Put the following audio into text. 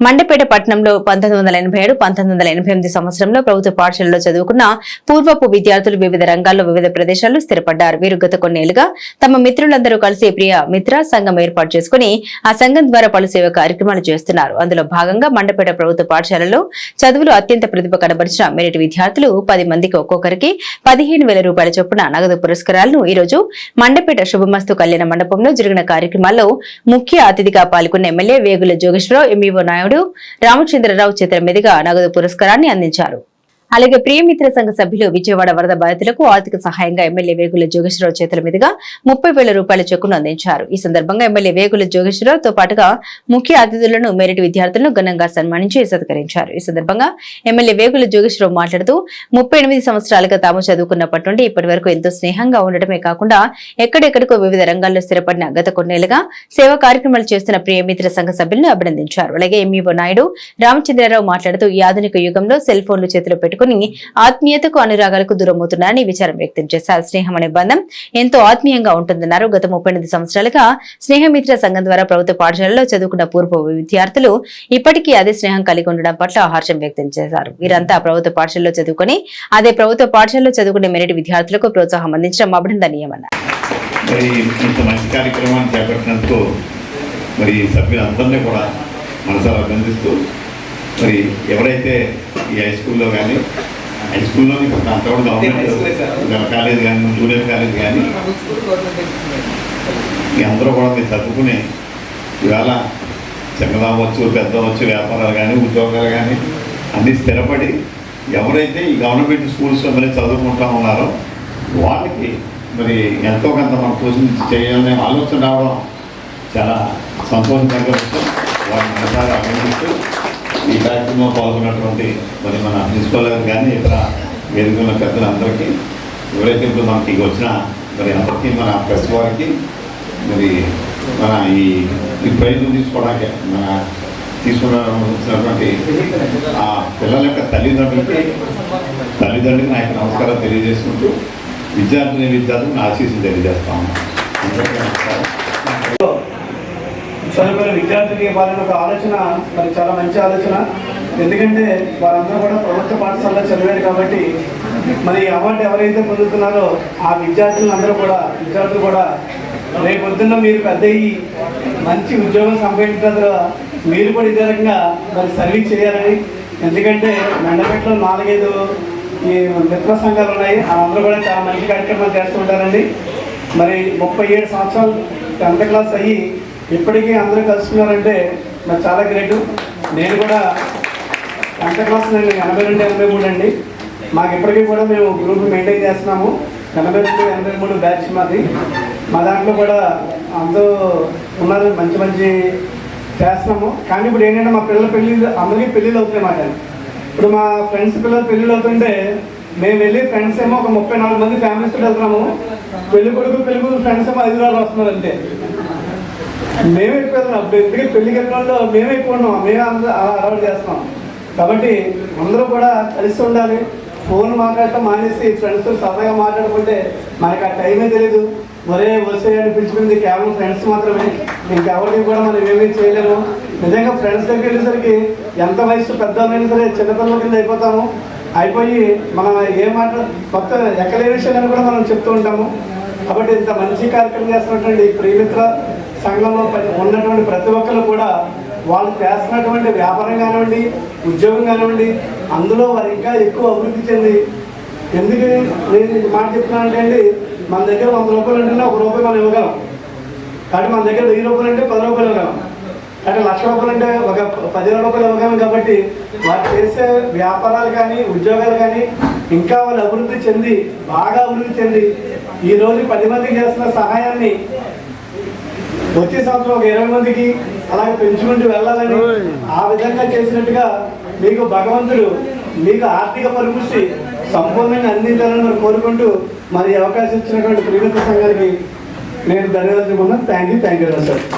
మండపేట పట్టణంలో పంతొమ్మిది వందల ఎనభై ఏడు పంతొమ్మిది వందల ఎనభై ఎనిమిది సంవత్సరంలో ప్రభుత్వ పాఠశాలలో చదువుకున్న పూర్వపు విద్యార్థులు వివిధ రంగాల్లో వివిధ ప్రదేశాల్లో స్థిరపడ్డారు. వీరు గత కొన్నేళ్ళుగా తమ మిత్రులందరూ కలిసి ప్రియ మిత్ర సంఘం ఏర్పాటు చేసుకుని ఆ సంఘం ద్వారా పలు సేవ కార్యక్రమాలు చేస్తున్నారు. అందులో భాగంగా మండపేట ప్రభుత్వ పాఠశాలలో చదువులు అత్యంత ప్రతిభ కనబరిచిన మెరిట్ విద్యార్థులు పది మందికి ఒక్కొక్కరికి పదిహేను వేల రూపాయల చొప్పున నగదు పురస్కారాలను ఈ రోజు మండపేట శుభమస్తు కళ్యాణ మండపంలో జరిగిన కార్యక్రమాల్లో ముఖ్య అతిథిగా పాల్గొన్న ఎమ్మెల్యే వేగుల జోగేశ్వరరావు ఎంఈఓ నాయుడు రామచంద్రరావు చిత్రం మీదుగా నగదు పురస్కారాన్ని అందించారు. అలాగే ప్రియమిత్ర సంఘ సభ్యులు విజయవాడ వరద బాధితులకు ఆర్థిక సహాయంగా ఎమ్మెల్యే వేగుల జోగేశ్వరరావు చేతుల మీదుగా ముప్పై వేల రూపాయల చెక్కును అందించారు. ఈ సందర్భంగా ఎమ్మెల్యే వేగుల జోగేశ్వరరావుతో పాటుగా ముఖ్య అతిథులను మెరిట్ విద్యార్థులను ఘనంగా సన్మానించి సత్కరించారు. ఈ సందర్భంగా ఎమ్మెల్యే వేగుల జోగేశ్వరరావు మాట్లాడుతూ ముప్పై ఎనిమిది సంవత్సరాలుగా తాము చదువుకున్నప్పటి నుండి ఇప్పటి వరకు ఎంతో స్నేహంగా ఉండటమే కాకుండా ఎక్కడెక్కడికో వివిధ రంగాల్లో స్థిరపడిన గత కొన్నేళ్ళుగా సేవా కార్యక్రమాలు చేస్తున్న ప్రియమిత్ర సంఘ సభ్యులను అభినందించారు. అలాగే ఎంఈఓ నాయుడు రామచంద్రరావు మాట్లాడుతూ ఈ ఆధునిక యుగంలో సెల్ ఫోన్లు చేతిలో పెట్టుకుని ఆత్మీయతకు అనురాగాలకు దూరమవుతున్నారని విచారం వ్యక్తం చేశారు. స్నేహం అనే బంధం ఎంతో ఆత్మీయంగా ఉంటుందన్నారు. గత ముప్పై ఎనిమిది సంవత్సరాలుగా స్నేహమిత్ర సంఘం ద్వారా ప్రభుత్వ పాఠశాలలో చదువుకున్న పూర్వ విద్యార్థులు ఇప్పటికీ అదే స్నేహం కలిగి ఉండడం పట్ల హర్షం వ్యక్తం చేశారు. వీరంతా ప్రభుత్వ పాఠశాలలో చదువుకుని అదే ప్రభుత్వ పాఠశాలలో చదువుకునే మెరిట్ విద్యార్థులకు ప్రోత్సాహం అందించడం అభినందనీయమన్నారు. మరి ఇంత మంచి కార్యక్రమాన్ని చేపట్టినందుకు మరి సభ్యులందరినీ కూడా మనసారా అభినందిస్తూ మరి ఎవరైతే ఈ హై స్కూల్లో కానీ హై స్కూల్లో అంతా కూడా గవర్నమెంట్ కాలేజ్ కానీ జూనియర్ కాలేజ్ కానీ మీ అందరూ కూడా మీరు చదువుకుని ఇవాళ చిన్నది అవ్వచ్చు పెద్ద అవ్వచ్చు వ్యాపారాలు కానీ ఉద్యోగాలు కానీ అన్నీ స్థిరపడి ఎవరైతే ఈ గవర్నమెంట్ స్కూల్స్లో మరి చదువుకుంటా ఉన్నారో వాళ్ళకి మరి ఎంతో కొంత మనం పోషణ చేయాలనే ఆలోచన రావడం చాలా సంతోషకరంగా విషయం వారిని మనసారా అభినందిస్తూ ఈ కార్యక్రమంలో పాల్గొన్నటువంటి మరి మన ప్రిన్సిపల్ గారు కానీ ఇతర వేదిక ఉన్న పెద్దలందరికీ ఎవరైతే ఇప్పుడు మనకి వచ్చిన మరి అందరికీ మన ప్రెస్ వారికి మరి మన ఈ ఈ ప్రయత్నం తీసుకోవడానికి మన తీసుకున్నటువంటి ఆ పిల్లల యొక్క తల్లిదండ్రులకి తల్లిదండ్రులకి నా యొక్క నమస్కారం తెలియజేసుకుంటూ విద్యార్థిని విద్యార్థులకు నా ఆశీస్సులు తెలియజేస్తా ఉన్నాను అందరికీ నమస్కారం. చదువుకునే విద్యార్థులకి ఇవ్వాలని ఒక ఆలోచన మరి చాలా మంచి ఆలోచన. ఎందుకంటే వారందరూ కూడా ప్రభుత్వ పాఠశాలలో చదివారు కాబట్టి మరి అవార్డు ఎవరైతే పొందుతున్నారో ఆ విద్యార్థులందరూ కూడా విద్యార్థులు కూడా రేపు పొద్దున్న మీరు పెద్ద మంచి ఉద్యోగం సంపాదించిన మీరు కూడా ఇదే రకంగా మరి సర్వీస్ చేయాలని. ఎందుకంటే మెండపేటలో నాలుగైదు ఈ మిత్ర సంఘాలు ఉన్నాయి. అందరూ కూడా చాలా మంచి కార్యక్రమాలు చేస్తూ ఉంటారండి. మరి ముప్పై ఏడు సంవత్సరాలు టెన్త్ క్లాస్ అయ్యి ఇప్పటికీ అందరూ కలుసుకున్నారంటే నాకు చాలా గ్రేట్. నేను కూడా టెన్త్ క్లాస్ నేను ఎనభై రెండు ఎనభై మూడు అండి. మాకు ఇప్పటికీ కూడా మేము గ్రూప్ మెయింటైన్ చేస్తున్నాము. ఎనభై రెండు ఎనభై మూడు బ్యాచ్ మాది. మా దాంట్లో కూడా అందరూ ఉన్నారు మంచి మంచి చేస్తున్నాము. కానీ ఇప్పుడు ఏంటంటే మా పిల్లల పెళ్ళి అందరికీ పెళ్ళిళ్ళు అవుతున్నాయి మాట ఇప్పుడు మా ఫ్రెండ్స్ పిల్లల పెళ్ళిళ్ళు అవుతుంటే మేము వెళ్ళి ఫ్రెండ్స్ ఏమో ఒక ముప్పై నాలుగు మంది ఫ్యామిలీస్ తోటి వెళ్తున్నాము. పెళ్ళి కొడుకు పెళ్ళి కొడుకు ఫ్రెండ్స్ ఏమో ఐదు వస్తున్నారు అంతే. మేమే ఎక్కువ అప్పుడు ఎందుకంటే పెళ్ళి వెళ్ళిన మేమే ఎక్కువ ఉన్నాం. మేమే అందరూ అలా అలవాటు చేస్తున్నాం. కాబట్టి అందరూ కూడా కలిసి ఉండాలి. ఫోన్ మాట్లాడటం మానేసి ఫ్రెండ్స్తో సరదాగా మాట్లాడుకుంటే మనకి ఆ టైమే తెలియదు ఒరే వసే అని పిలుచుకుంది కేవలం ఫ్రెండ్స్ మాత్రమే. ఇంకెవరికి కూడా మనం ఏమీ చేయలేము. నిజంగా ఫ్రెండ్స్ దగ్గరికి వెళ్ళేసరికి ఎంత వయసు పెద్దవాళ్ళైనా సరే చిన్నపిల్లల కింద అయిపోతాము. అయిపోయి మనం ఏ మాట కొత్త ఎక్కలేని విషయాలను కూడా మనం చెప్తూ ఉంటాము. కాబట్టి ఇంత మంచి కార్యక్రమం చేస్తున్నటువంటి ప్రియమిత్ర సంఘంలో ఉన్నటువంటి ప్రతి ఒక్కరు కూడా వాళ్ళు చేస్తున్నటువంటి వ్యాపారం కానివ్వండి ఉద్యోగం కానివ్వండి అందులో వారు ఇంకా ఎక్కువ అభివృద్ధి చెంది. ఎందుకు నేను మాట చెప్తున్నాను అంటే అండి మన దగ్గర వంద రూపాయలు ఉంటేనే ఒక రూపాయి మనం ఇవ్వగలం. కాబట్టి మన దగ్గర వెయ్యి రూపాయలు అంటే పది రూపాయలు ఇవ్వగలం. అంటే లక్ష రూపాయలు అంటే ఒక పదివేల రూపాయలు ఇవ్వగలం కాబట్టి వారు చేసే వ్యాపారాలు కానీ ఉద్యోగాలు కానీ ఇంకా వాళ్ళు అభివృద్ధి చెంది బాగా అభివృద్ధి చెంది ఈ రోజు పది మందికి చేస్తున్న సహాయాన్ని వచ్చే సంవత్సరం ఒక ఇరవై మందికి అలాగే పెంచుకుంటూ వెళ్ళాలని ఆ విధంగా చేసినట్టుగా మీకు భగవంతుడు మీకు ఆర్థిక పరిపుష్టి సంపూర్ణంగా అందించాలని కోరుకుంటూ మరి అవకాశం ఇచ్చినటువంటి ప్రియమిత్ర సంఘానికి నేను ధన్యవాదాలు చెప్పుకున్నాను thank you thank you sir